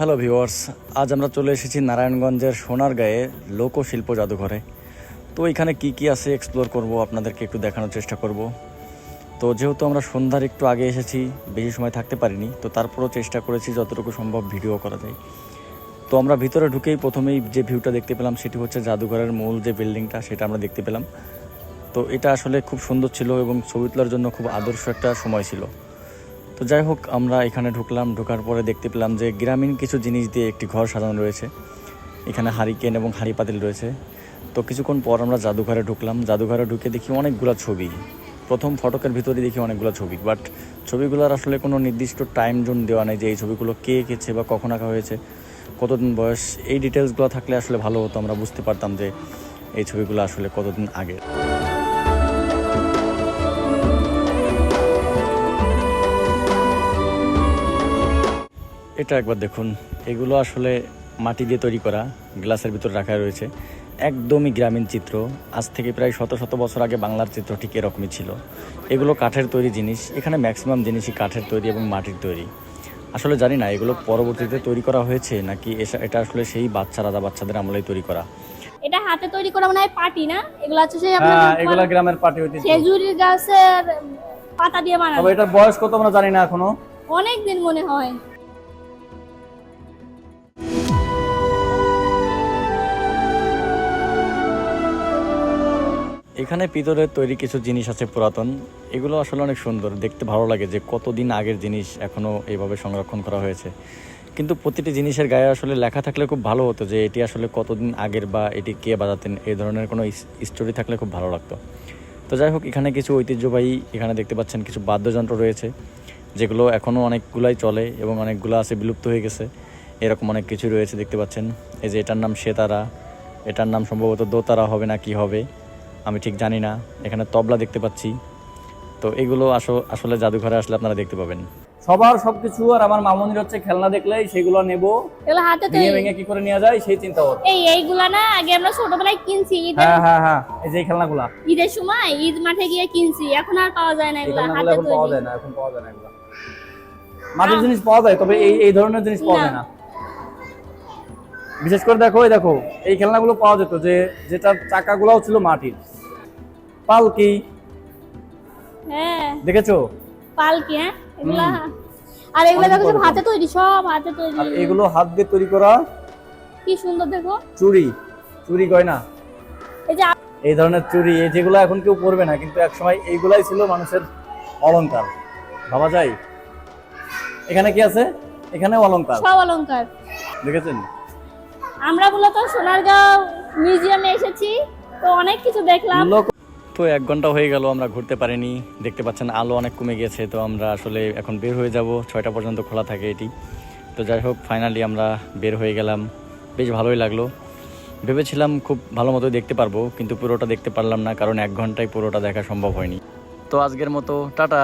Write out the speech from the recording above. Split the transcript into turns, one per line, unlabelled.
Hello viewers আজ আমরা চলে এসেছি নারায়ণগঞ্জের সোনার সোনারগাঁয়ে লোকশিল্প জাদুঘরে। তো এখানে কি কি আছে এক্সপ্লোর করব, আপনাদেরকে একটু দেখানোর চেষ্টা করব। তো যেহেতু আমরা সন্ধ্যার একটু আগে এসেছি, বেশি সময় থাকতে পারিনি, তো তারপরও চেষ্টা করেছি যতটুকু সম্ভব ভিডিও করা যায়। তো আমরা ভিতরে ঢুকেই প্রথমেই যে ভিউটা দেখতে পেলাম, সেটি হচ্ছে জাদুঘরের মূল যে বিল্ডিংটা সেটা আমরা দেখতে পেলাম। তো এটা আসলে খুব সুন্দর ছিল এবং ছবি তোলার জন্য খুব আদর্শ একটা সময় ছিল। তো যাই হোক, আমরা এখানে ঢুকলাম, ঢোকার পরে দেখতে পেলাম যে গ্রামীণ কিছু জিনিস দিয়ে একটি ঘর সাজানো রয়েছে। এখানে হারিকেন এবং হাঁড়ি পাতিল রয়েছে। তো কিছুক্ষণ পর আমরা জাদুঘরে ঢুকলাম। জাদুঘরে ঢুকে দেখি অনেকগুলো ছবি। প্রথম ফটকের ভিতরে দেখি অনেকগুলো ছবি। বাট ছবিগুলোর আসলে কোনো নির্দিষ্ট টাইম জোন দেওয়া নেই যে এই ছবিগুলো কে এঁকেছে বা কখন আঁকা হয়েছে, কতদিন বয়স। এই ডিটেলসগুলো থাকলে আসলে ভালো হতো। আমরা বুঝতে পারতাম যে এই ছবিগুলো আসলে কতদিন আগের। এটা একবার দেখুন। এগুলো আসলে মাটি দিয়ে তৈরি করা গ্লাসের ভিতর রাখা রয়েছে। একদমই গ্রামীণ চিত্র। আজ থেকে প্রায় শত শত বছর আগে বাংলার চিত্র ঠিক এরকমই ছিল। এগুলো কাঠের তৈরি জিনিস। এখানে ম্যাক্সিমাম জিনিসই কাঠের তৈরি এবং মাটির তৈরি। আসলে জানি না এগুলো পরবর্তীতে তৈরি করা হয়েছে নাকি এটা আসলে সেই বাচ্চা রাজা বাচ্চাদের আমলেই তৈরি করা?
এটা হাতে তৈরি করা মানে পাটি না? এগুলো হচ্ছে সেই
হ্যাঁ এগুলো গ্রামের পার্টি ঐতিহ্য।
খেজুরি গাছের পাতা দিয়ে বানানো।
তবে এটার বয়স কত আমরা জানি না এখনও?
অনেক দিন মনে হয়।
এখানে পিতলের তৈরি কিছু জিনিস আছে পুরাতন। এগুলো আসলে অনেক সুন্দর। দেখতে ভালো লাগে যে কতদিন আগের জিনিস এখনও এইভাবে সংরক্ষণ করা হয়েছে। কিন্তু প্রতিটি জিনিসের গায়ে আসলে লেখা থাকলে খুব ভালো হতো যে এটি আসলে কতদিন আগের বা এটি কে বাজাতেন এই ধরনের কোনো স্টোরি থাকলে খুব ভালো লাগতো। তো যাই হোক, এখানে কিছু ঐতিহ্যবাহী, এখানে দেখতে পাচ্ছেন কিছু বাদ্যযন্ত্র রয়েছে, যেগুলো এখনও অনেকগুলাই চলে এবং অনেকগুলো আছে বিলুপ্ত হয়ে গেছে। এরকম অনেক কিছু রয়েছে দেখতে পাচ্ছেন। এই যে এটার নাম সেতারা, এটার নাম সম্ভবত দোতারা হবে না কি হবে। আমি ঠিক জানি না এখানে তবলা দেখতে পাচ্ছি। তো এগুলো আসো- আসলে জাদুঘরে আসলে আপনারা দেখতে পাবেন।
সবার সবকিছু আর আমার মামনির হচ্ছে খেলনা দেখলেই সেগুলো নেব।
এগুলো হাতে
ভেঙে
তৈরি
ভেঙে কি করে নেওয়া যায় সেই চিন্তা হচ্ছে
এই এইগুলা না আগে আমরা ছোটবেলায় কিনছি
হ্যাঁ হ্যাঁ হ্যাঁ এই যে খেলনাগুলা।
ঈদের সময় ঈদ মাঠে গিয়ে কিনছি এখন আর পাওয়া যায় না এগুলা হাতে
এখন পাওয়া যায় না এখন পাওয়া যায় না এগুলো। মাটির জিনিস পাওয়া যায় তবে এই এই ধরনের জিনিস পাওয়া যায় না। বিশেষ করে দেখো এই দেখো এই খেলনাগুলো পাওয়া যেত যে যেটার চাকাগুলোও ছিল মাটির। পালকি।
হ্যাঁ।
দেখেছ?
পালকি হ্যাঁ? এগুলা। আর এগুলা দেখো হাতে তৈরি সব হাতে তৈরি।
আর এগুলো হাত দিয়ে তৈরি করা
কি সুন্দর দেখো।
চুড়ি। চুড়ি গয়না।
এই যে
এই ধরনের চুড়ি এই যেগুলো এখন কেউ পরবে না কিন্তু একসময় এইগুলাই ছিল মানুষের অলংকার। ভাবা যায়? এখানে কি আছে? এখানে অলংকার।
সব অলংকার।
দেখেছেন?
আমরা মূলত সোনারগাঁও মিউজিয়ামে এসেছি তো অনেক কিছু দেখলাম।
তো এক ঘণ্টা হয়ে গেল, আমরা ঘুরতে পারিনি। দেখতে পাচ্ছেন আলো অনেক কমে গেছে, তো আমরা আসলে এখন বের হয়ে যাব। ছয়টা পর্যন্ত খোলা থাকে এটি। তো যাই হোক ফাইনালি আমরা বের হয়ে গেলাম। বেশ ভালোই লাগল। ভেবেছিলাম খুব ভালো মতো দেখতে পারব, কিন্তু পুরোটা দেখতে পারলাম না, কারণ এক ঘন্টায় পুরোটা দেখা সম্ভব হয়নি। তো আজকের মতো, টাটা!